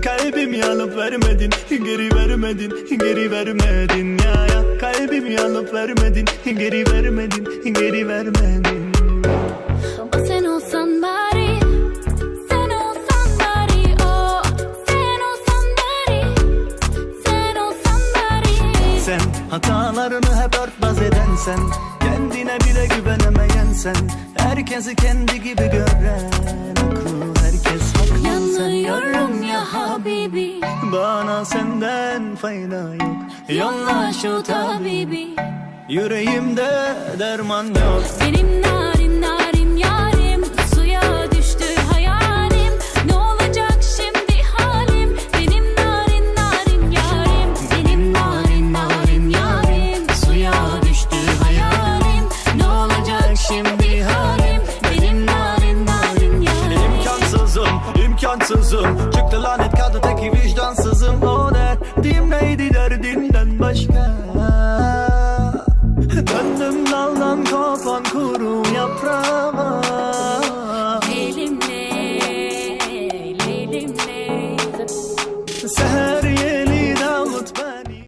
Kalbimi alıp vermedin Geri vermedin Geri vermedin. Ya ya Kalbimi alıp vermedin Geri vermedin Geri vermedin. Sen olsan bari Sen olsan bari sen olsan bari Sen olsan bari. Sen hatalarını hep örtbas eden sen Kendine bile güvenemeyen sen Herkesi kendi gibi gören Bana senden fayda yok. Yolla şu tabibi. Yüreğimde derman yok. Benim narin narin yarim. Suya düştü hayalim. Ne olacak şimdi halim? Benim narin narin yarim. Benim narin narin yarim. Suya düştü hayalim. Ne olacak şimdi imkansızım Çıktı lanet kaldı tek vicdansızım. O derdim neydi derdinden başka